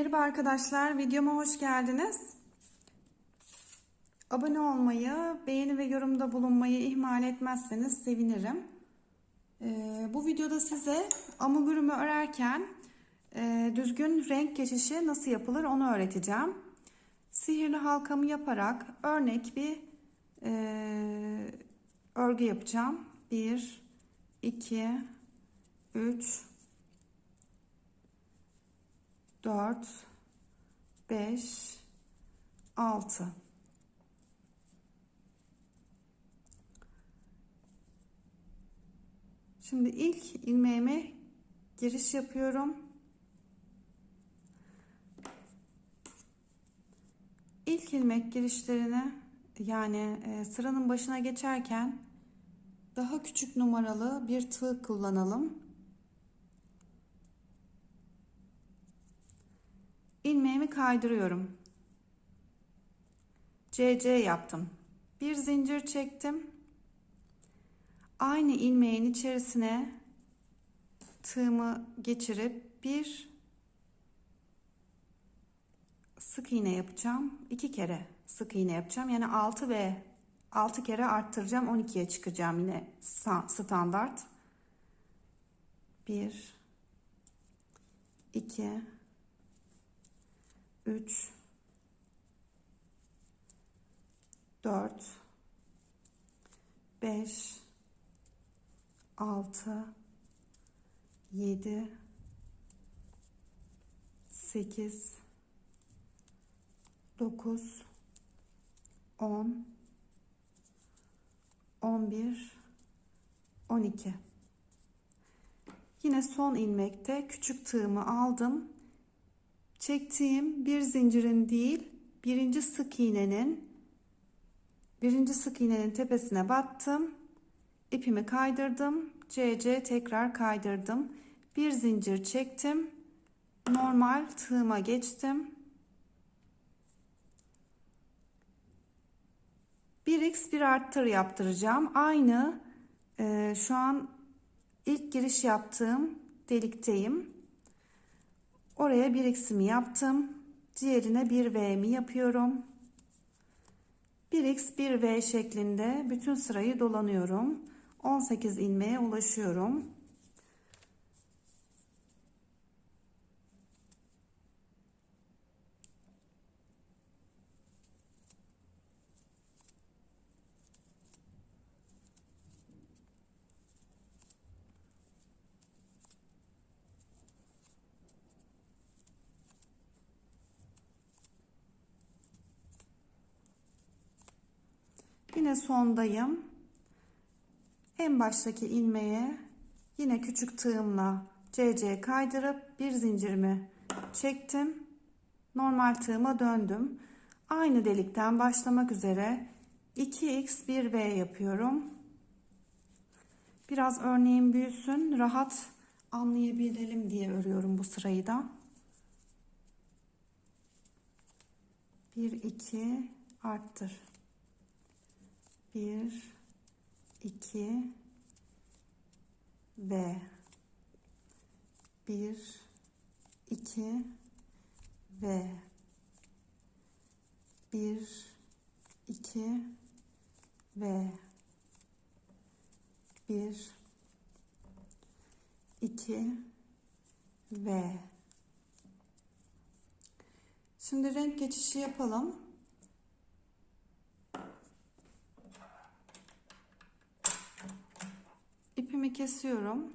Merhaba arkadaşlar, videoma hoş geldiniz. Abone olmayı, beğeni ve yorumda bulunmayı ihmal etmezseniz sevinirim. Ee, bu videoda size amigurumu örerken e, düzgün renk geçişi nasıl yapılır onu öğreteceğim. Sihirli halkamı yaparak örnek bir e, örgü yapacağım. 1, 2, 3, 4 5 6 Şimdi ilk ilmeğime giriş yapıyorum. İlk ilmek girişlerini yani e, sıranın başına geçerken daha küçük numaralı bir tığ kullanalım. İlmeğimi kaydırıyorum. CC yaptım. Bir zincir çektim. Aynı ilmeğin içerisine tığımı geçirip bir sık iğne yapacağım. iki kere sık iğne yapacağım. Yani 6 ve 6 kere arttıracağım. 12'ye çıkacağım yine standart. 1 2 3 4 5 6 7 8 9 10 11 12 Yine son ilmekte küçük tığımı aldım çektiğim bir zincirin değil birinci sık iğnenin birinci sık iğnenin tepesine battım ipimi kaydırdım CC tekrar kaydırdım. Bir zincir çektim normal tığıma geçtim. 1x bir arttır yaptıracağım. Aynı e, şu an ilk giriş yaptığım delikteyim Oraya bir x'imi yaptım. Diğerine bir v'mi yapıyorum. 1x 1v şeklinde bütün sırayı dolanıyorum. 18 ilmeğe ulaşıyorum. Yine sondayım. En baştaki ilmeğe yine küçük tığımla CC kaydırıp bir zincirimi çektim. Normal tığıma döndüm. Aynı delikten başlamak üzere 2x 1v yapıyorum. Biraz örneğin büyüsün, rahat anlayabilelim diye örüyorum bu sırayı da. 1 2 arttır. 1 2 ve. 1 2 ve. 1 2 ve. 1 2 ve. Şimdi renk geçişi yapalım. İpimi kesiyorum.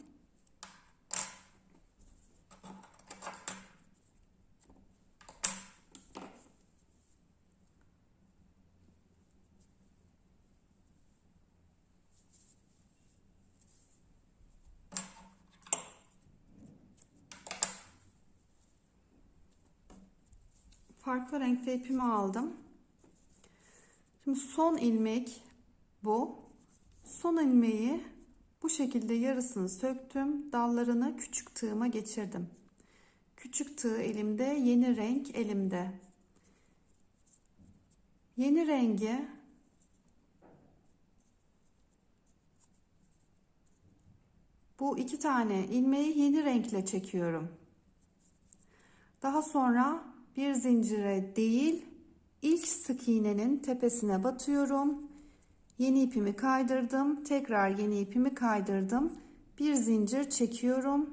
Farklı renkte ipimi aldım. Şimdi son ilmek bu. Son ilmeği bu şekilde yarısını söktüm. Dallarını küçük tığıma geçirdim. Küçük tığ elimde, yeni renk elimde. Yeni rengi bu iki tane ilmeği yeni renkle çekiyorum. Daha sonra bir zincire değil ilk sık iğnenin tepesine batıyorum. Yeni ipimi kaydırdım. Tekrar yeni ipimi kaydırdım. Bir zincir çekiyorum.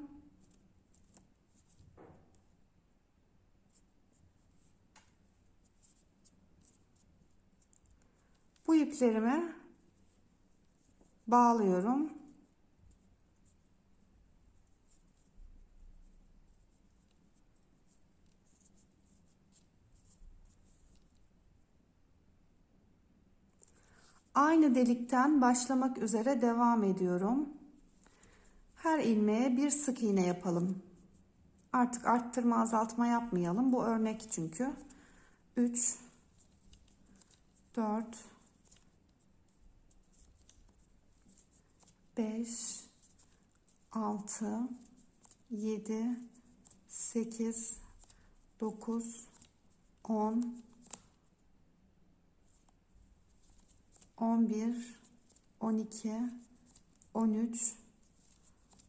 Bu iplerimi bağlıyorum. Aynı delikten başlamak üzere devam ediyorum. Her ilmeğe bir sık iğne yapalım. Artık arttırma azaltma yapmayalım. Bu örnek çünkü. 3 4 5 6 7 8 9 10 11 12 13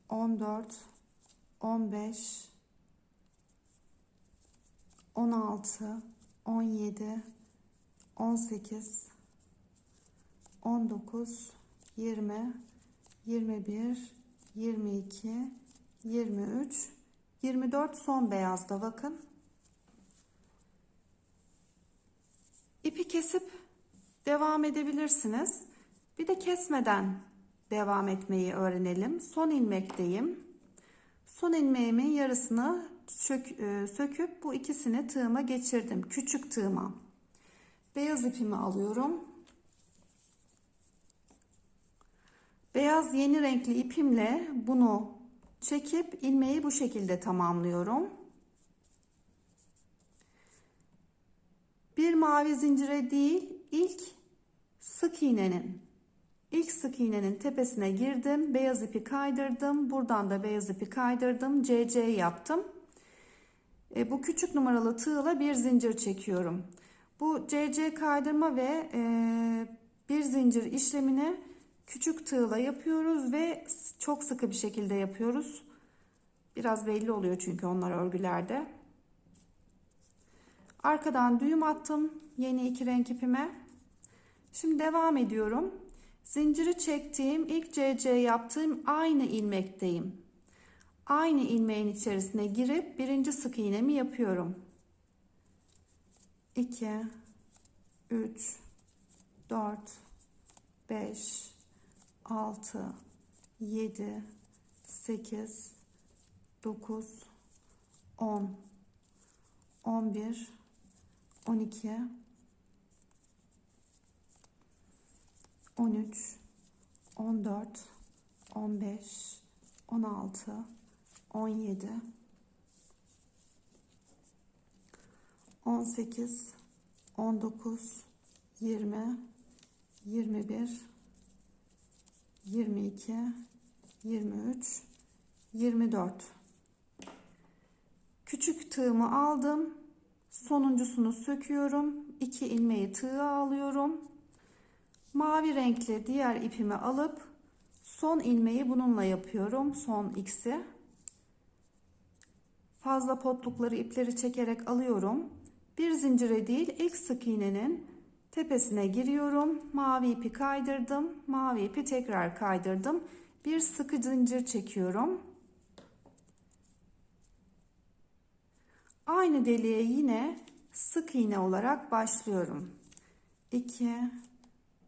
14 15 16 17 18 19 20 21 22 23 24 son beyazda bakın. İpi kesip devam edebilirsiniz. Bir de kesmeden devam etmeyi öğrenelim. Son ilmekteyim. Son ilmeğimin yarısını sök, e, söküp bu ikisini tığıma geçirdim. Küçük tığıma. Beyaz ipimi alıyorum. Beyaz yeni renkli ipimle bunu çekip ilmeği bu şekilde tamamlıyorum. Bir mavi zincire değil ilk sık iğnenin ilk sık iğnenin tepesine girdim. Beyaz ipi kaydırdım. Buradan da beyaz ipi kaydırdım. CC yaptım. E, bu küçük numaralı tığla bir zincir çekiyorum. Bu CC kaydırma ve e, bir zincir işlemini küçük tığla yapıyoruz ve çok sıkı bir şekilde yapıyoruz. Biraz belli oluyor çünkü onlar örgülerde. Arkadan düğüm attım yeni iki renk ipime. Şimdi devam ediyorum. Zinciri çektiğim ilk CC yaptığım aynı ilmekteyim. Aynı ilmeğin içerisine girip birinci sık iğnemi yapıyorum. 2 3 4 5 6 7 8 9 10 11 12 13 14 15 16 17 18 19 20 21 22 23 24 küçük tığımı aldım. Sonuncusunu söküyorum. 2 ilmeği tığa alıyorum mavi renkli diğer ipimi alıp son ilmeği bununla yapıyorum son x'i. Fazla potlukları ipleri çekerek alıyorum. Bir zincire değil ilk sık iğnenin tepesine giriyorum. Mavi ipi kaydırdım mavi ipi tekrar kaydırdım. Bir sıkı zincir çekiyorum. Aynı deliğe yine sık iğne olarak başlıyorum. 2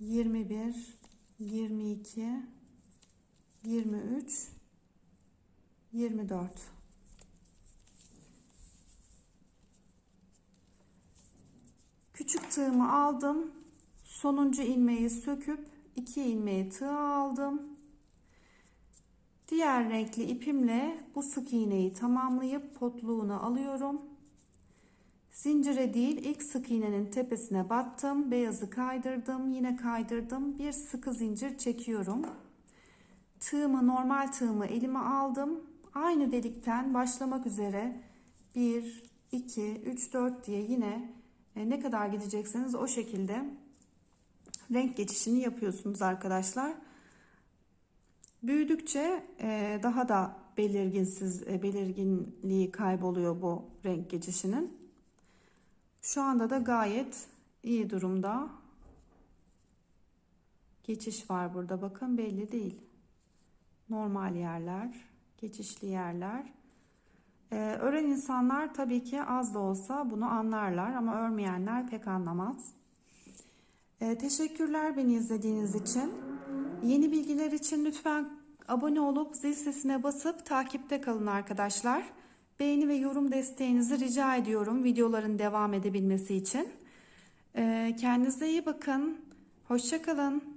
21 22 23 24 küçük tığımı aldım sonuncu ilmeği söküp iki ilmeği tığa aldım. Diğer renkli ipimle bu sık iğneyi tamamlayıp potluğunu alıyorum. Zincire değil ilk sık iğnenin tepesine battım. Beyazı kaydırdım. Yine kaydırdım. Bir sıkı zincir çekiyorum. Tığımı normal tığımı elime aldım. Aynı delikten başlamak üzere 1, 2, 3, 4 diye yine e, ne kadar gidecekseniz o şekilde renk geçişini yapıyorsunuz arkadaşlar. Büyüdükçe e, daha da belirginsiz e, belirginliği kayboluyor bu renk geçişinin. Şu anda da gayet iyi durumda. Geçiş var burada bakın belli değil. Normal yerler, geçişli yerler. Ee, ören insanlar tabii ki az da olsa bunu anlarlar ama örmeyenler pek anlamaz. Ee, teşekkürler beni izlediğiniz için. Yeni bilgiler için lütfen abone olup zil sesine basıp takipte kalın arkadaşlar. Beğeni ve yorum desteğinizi rica ediyorum videoların devam edebilmesi için. Ee, kendinize iyi bakın. Hoşçakalın.